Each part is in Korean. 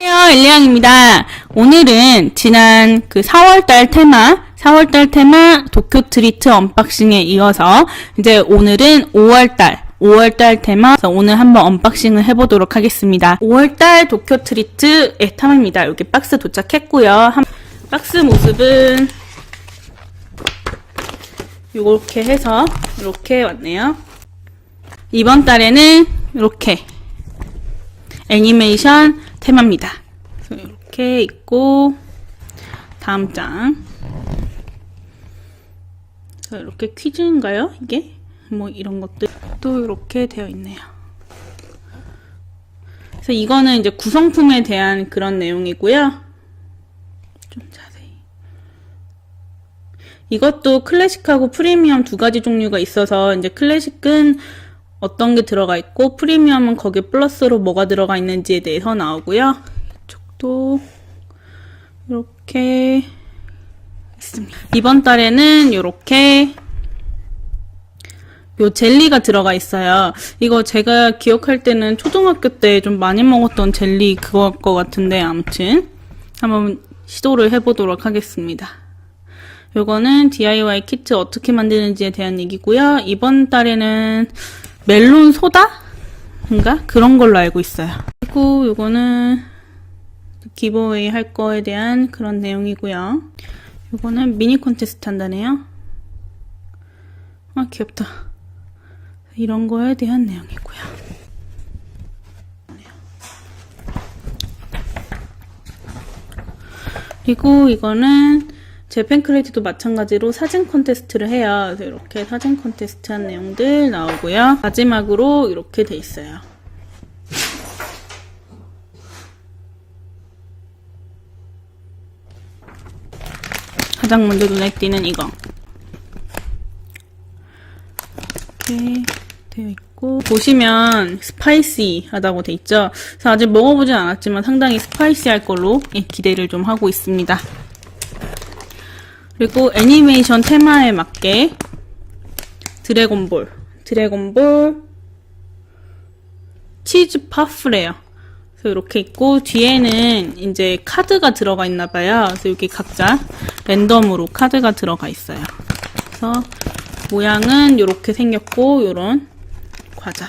안녕하세요, 엘리양입니다. 오늘은 지난 그 4월달 테마, 4월달 테마 도쿄 트리트 언박싱에 이어서 이제 오늘은 5월달, 5월달 테마, 오늘 한번 언박싱을 해보도록 하겠습니다. 5월달 도쿄 트리트의 탐입니다. 여기 박스 도착했고요. 한- 박스 모습은 이렇게 해서 이렇게 왔네요. 이번 달에는 이렇게 애니메이션 테마입니다. 이렇게 있고 다음 장. 이렇게 퀴즈인가요? 이게 뭐 이런 것들 또 이렇게 되어 있네요. 그래서 이거는 이제 구성품에 대한 그런 내용이고요. 좀 자세히. 이것도 클래식하고 프리미엄 두 가지 종류가 있어서 이제 클래식은 어떤 게 들어가 있고 프리미엄은 거기에 플러스로 뭐가 들어가 있는지에 대해서 나오고요. 이쪽도 이렇게 있습니다. 이번 달에는 이렇게 요 젤리가 들어가 있어요. 이거 제가 기억할 때는 초등학교 때 좀 많이 먹었던 젤리 그거일 것 같은데 아무튼 한번 시도를 해보도록 하겠습니다. 요거는 DIY 키트 어떻게 만드는지에 대한 얘기고요. 이번 달에는 멜론 소다 인가 그런 걸로 알고 있어요. 그리고 요거는 기브웨이 할 거에 대한 그런 내용이고요. 요거는 미니 콘테스트 한다네요. 아 귀엽다. 이런 거에 대한 내용이고요. 그리고 이거는 제 팬크레이트도 마찬가지로 사진 콘테스트를 해요. 그래서 이렇게 사진 콘테스트 한 내용들 나오고요. 마지막으로 이렇게 돼 있어요. 가장 먼저 눈에 띄는 이거. 이렇게 되어 있고 보시면 스파이시하다고 돼 있죠. 그래서 아직 먹어보진 않았지만 상당히 스파이시할 걸로 예, 기대를 좀 하고 있습니다. 그리고 애니메이션 테마에 맞게 드래곤볼, 드래곤볼 치즈 파프래요. 그래서 이렇게 있고 뒤에는 이제 카드가 들어가 있나 봐요. 그래서 여기 각자 랜덤으로 카드가 들어가 있어요. 그래서 모양은 이렇게 생겼고 요런 과자.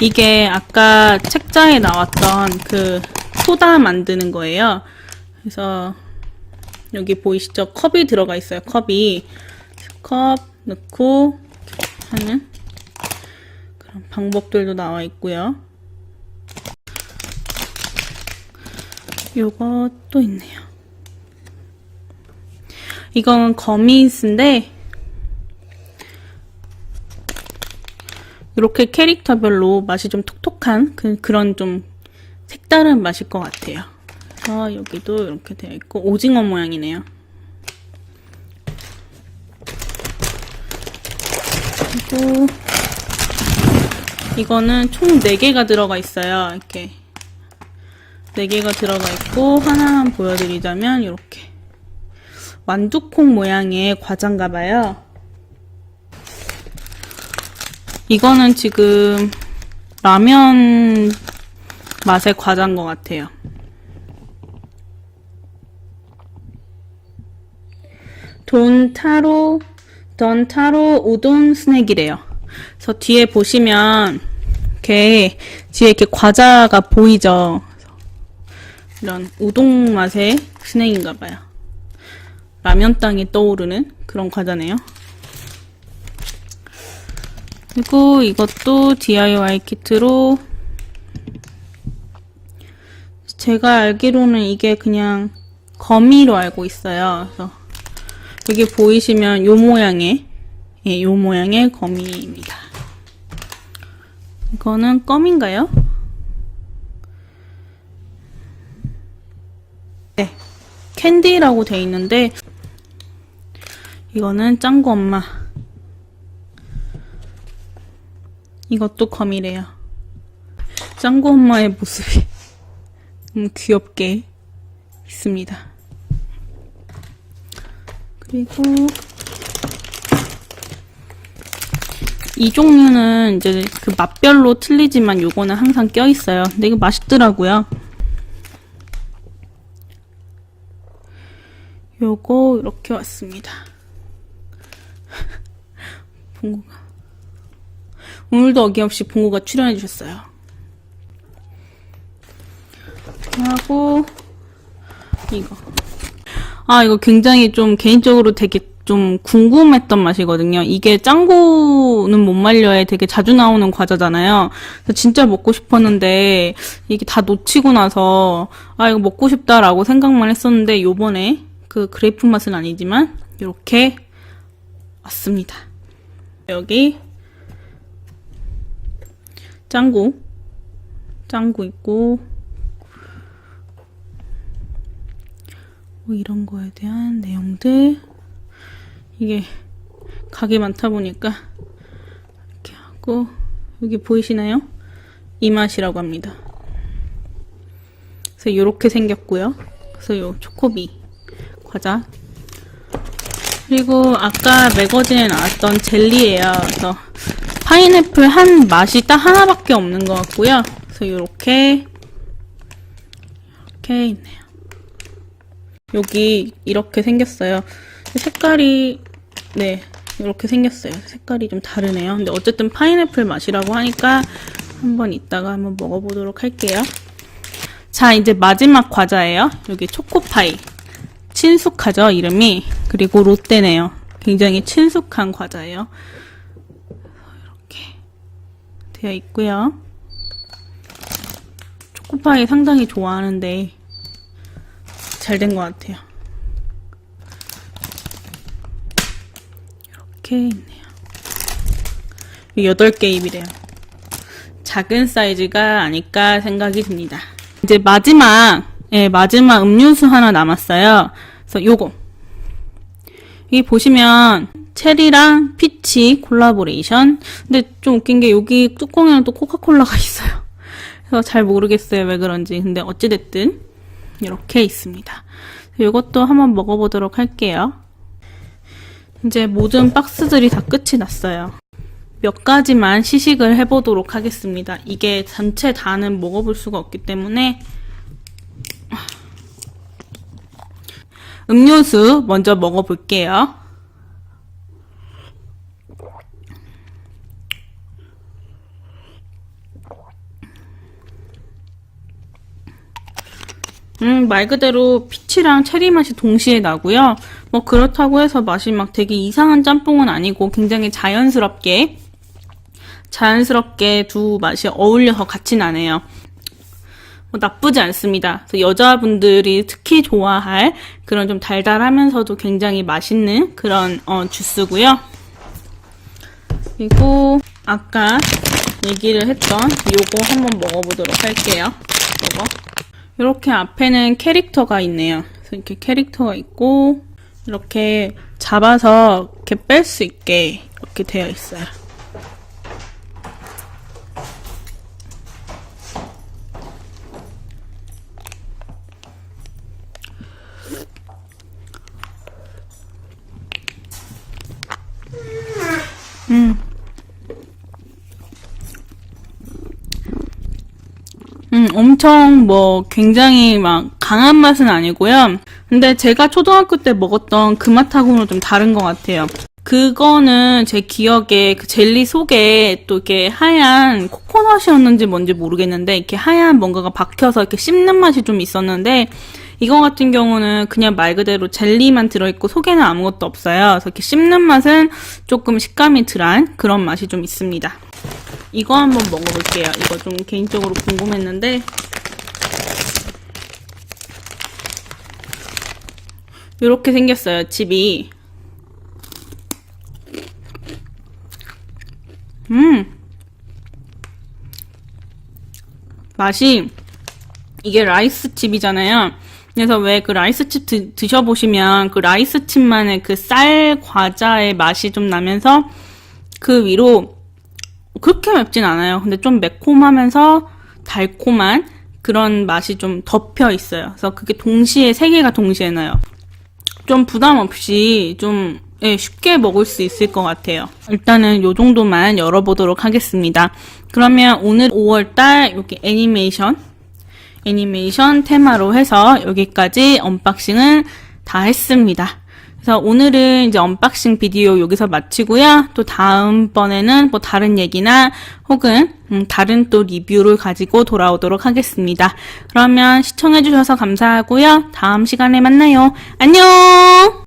이게 아까 책자에 나왔던 그 소다 만드는 거예요. 그래서 여기 보이시죠? 컵이 들어가 있어요. 컵이 컵 넣고 하는 그런 방법들도 나와 있고요. 요것도 있네요. 이건 거미스인데 이렇게 캐릭터별로 맛이 좀 톡톡한 그, 그런 좀 색다른 맛일 것 같아요. 그래서 여기도 이렇게 되어 있고 오징어 모양이네요. 그리고 이거는 총 4개가 들어가 있어요. 이렇게 4개가 들어가 있고 하나만 보여드리자면 이렇게 완두콩 모양의 과자인가 봐요. 이거는 지금 라면 맛의 과자인 것 같아요. 돈타로 돈타로 우동 스낵이래요. 그래서 뒤에 보시면 이렇게 뒤에 이렇게 과자가 보이죠. 이런 우동 맛의 스낵인가 봐요. 라면 땅이 떠오르는 그런 과자네요. 그리고 이것도 DIY 키트로 제가 알기로는 이게 그냥 거미로 알고 있어요. 그래서 여기 보이시면 요 모양의 예, 요 모양의 거미입니다. 이거는 껌인가요? 네, 캔디라고 돼 있는데 이거는 짱구 엄마. 이것도 거미래요. 짱구 엄마의 모습이 너무 귀엽게 있습니다. 그리고 이 종류는 이제 그 맛별로 틀리지만 요거는 항상 껴 있어요. 근데 이거 맛있더라고요. 요거 이렇게 왔습니다. 봉구가 오늘도 어김없이 봉구가 출연해 주셨어요. 하고 이거 아 이거 굉장히 좀 개인적으로 되게 좀 궁금했던 맛이거든요. 이게 짱구는 못 말려에 되게 자주 나오는 과자잖아요. 그래서 진짜 먹고 싶었는데 이게 다 놓치고 나서 아 이거 먹고 싶다라고 생각만 했었는데 요번에 그 그레이프 맛은 아니지만 이렇게 왔습니다. 여기 짱구 짱구 있고 뭐 이런 거에 대한 내용들 이게 가게 많다 보니까 이렇게 하고 여기 보이시나요? 이 맛이라고 합니다. 그래서 이렇게 생겼고요. 그래서 요 초코비 과자 그리고 아까 매거진에 나왔던 젤리예요. 그래서 파인애플 한 맛이 딱 하나밖에 없는 것 같고요. 그래서 이렇게 이렇게 있네요. 여기 이렇게 생겼어요. 색깔이 네 이렇게 생겼어요. 색깔이 좀 다르네요. 근데 어쨌든 파인애플 맛이라고 하니까 한번 이따가 한번 먹어보도록 할게요. 자 이제 마지막 과자예요. 여기 초코파이 친숙하죠 이름이 그리고 롯데네요. 굉장히 친숙한 과자예요. 이렇게 되어 있고요. 초코파이 상당히 좋아하는데 잘 된 것 같아요. 이렇게 있네요. 8개 입이래요. 작은 사이즈가 아닐까 생각이 듭니다. 이제 마지막, 예, 마지막 음료수 하나 남았어요. 그래서 요거. 여기 보시면, 체리랑 피치 콜라보레이션. 근데 좀 웃긴 게 여기 뚜껑에는 또 코카콜라가 있어요. 그래서 잘 모르겠어요. 왜 그런지. 근데 어찌됐든, 이렇게 있습니다. 이것도 한번 먹어보도록 할게요. 이제 모든 박스들이 다 끝이 났어요. 몇 가지만 시식을 해보도록 하겠습니다. 이게 전체 다는 먹어볼 수가 없기 때문에 음료수 먼저 먹어볼게요. 음, 말 그대로 피치랑 체리 맛이 동시에 나고요. 뭐 그렇다고 해서 맛이 막 되게 이상한 짬뽕은 아니고 굉장히 자연스럽게 자연스럽게 두 맛이 어울려서 같이 나네요. 뭐 나쁘지 않습니다. 여자분들이 특히 좋아할 그런 좀 달달하면서도 굉장히 맛있는 그런 어, 주스고요. 그리고 아까 얘기를 했던 요거 한번 먹어보도록 할게요. 요거. 이렇게 앞에는 캐릭터가 있네요. 그래서 이렇게 캐릭터가 있고 이렇게 잡아서 이렇게 뺄 수 있게 이렇게 되어 있어요. 음, 엄청 뭐 굉장히 막 강한 맛은 아니고요. 근데 제가 초등학교 때 먹었던 그 맛하고는 좀 다른 것 같아요. 그거는 제 기억에 그 젤리 속에 또 이렇게 하얀 코코넛이었는지 뭔지 모르겠는데 이렇게 하얀 뭔가가 박혀서 이렇게 씹는 맛이 좀 있었는데 이거 같은 경우는 그냥 말 그대로 젤리만 들어있고 속에는 아무것도 없어요. 그래서 이렇게 씹는 맛은 조금 식감이 덜한 그런 맛이 좀 있습니다. 이거 한번 먹어볼게요. 이거 좀 개인적으로 궁금했는데 이렇게 생겼어요. 집이 음 맛이 이게 라이스 칩이잖아요. 그래서 왜 그 라이스 칩 드, 드셔보시면 그 라이스 칩만의 그 쌀 과자의 맛이 좀 나면서 그 위로 그렇게 맵진 않아요. 근데 좀 매콤하면서 달콤한 그런 맛이 좀 덮여 있어요. 그래서 그게 동시에 세 개가 동시에 나요. 좀 부담 없이 좀 예, 쉽게 먹을 수 있을 것 같아요. 일단은 요 정도만 열어보도록 하겠습니다. 그러면 오늘 5월달 여기 애니메이션, 애니메이션 테마로 해서 여기까지 언박싱을 다 했습니다. 그래서 오늘은 이제 언박싱 비디오 여기서 마치고요. 또 다음번에는 뭐 다른 얘기나 혹은 음, 다른 또 리뷰를 가지고 돌아오도록 하겠습니다. 그러면 시청해주셔서 감사하고요. 다음 시간에 만나요. 안녕!